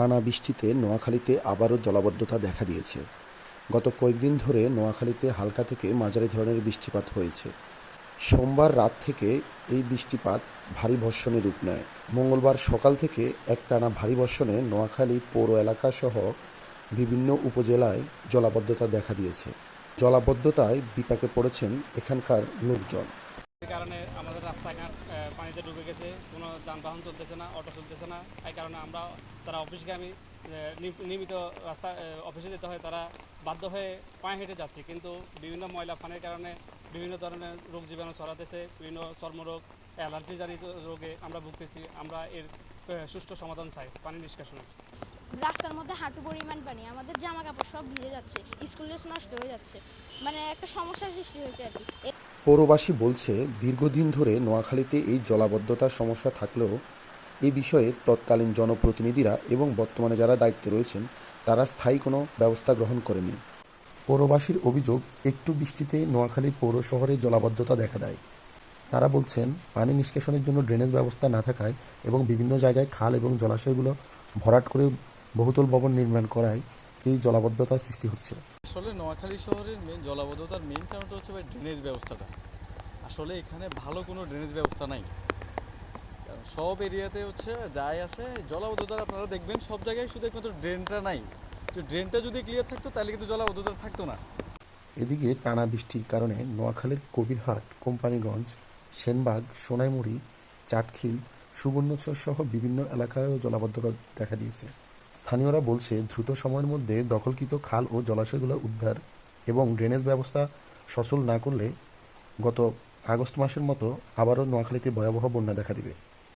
টানা বৃষ্টিতে নোয়াখালীতে আবারও জলাবদ্ধতা দেখা দিয়েছে। গত কয়েকদিন ধরে নোয়াখালীতে হালকা থেকে মাঝারি ধরনের বৃষ্টিপাত হয়েছে। সোমবার রাত থেকে এই বৃষ্টিপাত ভারী বর্ষণে রূপ নেয়। মঙ্গলবার সকাল থেকে একটানা ভারী বর্ষণে নোয়াখালী পৌর এলাকাসহ বিভিন্ন উপজেলায় জলাবদ্ধতা দেখা দিয়েছে। জলাবদ্ধতায় বিপাকে পড়েছেন এখানকার লোকজন। কারণে আমাদের রাস্তাঘাট পানিতে ডুবে গেছে। কোনো যানবাহন চলতেছে না, অটো চলতেছে না। এই কারণে আমরা, তারা অফিসগামী নিয়মিত রাস্তা অফিসে যেতে হয়। তারা বাধ্য হয়ে পায়ে হেঁটে যাচ্ছে। কিন্তু বিভিন্ন ময়লা, পানির কারণে বিভিন্ন ধরনের রোগ জীবাণু ছড়াতেছে। বিভিন্ন চর্মরোগ, অ্যালার্জি রোগে আমরা ভুগতেছি। আমরা এর সুষ্ঠু সমাধান চাই পানি নিষ্কাশনের। রাস্তার মধ্যে হাঁটু পরিমাণ পানি, আমাদের জামা কাপড় সব ভিজে যাচ্ছে। স্কুল ড্রেস নষ্ট হয়ে যাচ্ছে। মানে একটা সমস্যার সৃষ্টি হয়েছে আর কি। পৌরবাসী বলছে, দীর্ঘদিন ধরে নোয়াখালীতে এই জলাবদ্ধতার সমস্যা থাকলেও এ বিষয়ে তৎকালীন জনপ্রতিনিধিরা এবং বর্তমানে যারা দায়িত্বে রয়েছেন, তারা স্থায়ী কোনো ব্যবস্থা গ্রহণ করেনি। পৌরবাসীর অভিযোগ, একটু বৃষ্টিতে নোয়াখালী পৌর শহরে জলাবদ্ধতা দেখা দেয়। তারা বলছেন, পানি নিষ্কাশনের জন্য ড্রেনেজ ব্যবস্থা না থাকায় এবং বিভিন্ন জায়গায় খাল এবং জলাশয়গুলো ভরাট করে বহুতল ভবন নির্মাণ করায় এই জলাবদ্ধতার সৃষ্টি হচ্ছে। আসলে নোয়াখালী শহরের মেন জলাবদ্ধতার মেন কারণটা হচ্ছে ভাই ড্রেনেজ ব্যবস্থাটা। আসলে এখানে ভালো কোনো ড্রেনেজ ব্যবস্থা নাই। কারণ সব এরিয়াতে হচ্ছে যাই আছে জলাবদ্ধতার আপনারা দেখবেন সব জায়গায় শুধু একমাত্র ড্রেনটা নাই। তো ড্রেনটা যদি ক্লিয়ার থাকতো তাহলে কিন্তু জলাবদ্ধতা থাকতো না। এদিকে টানা বৃষ্টির কারণে নোয়াখালীর কবিরহাট কোম্পানিগঞ্জ সেনবাগ সোনাইমুড়ি চাটখিল সুবর্ণচর সহ বিভিন্ন এলাকায়ও জলাবদ্ধতা দেখা দিয়েছে। স্থানীয়রা বলছে, দ্রুত সময়ের মধ্যে দখলকৃত খাল ও জলাশয়গুলো উদ্ধার এবং ড্রেনেজ ব্যবস্থা সচল না করলে গত আগস্ট মাসের মতো আবারও নোয়াখালীতে ভয়াবহ বন্যা দেখা দিবে।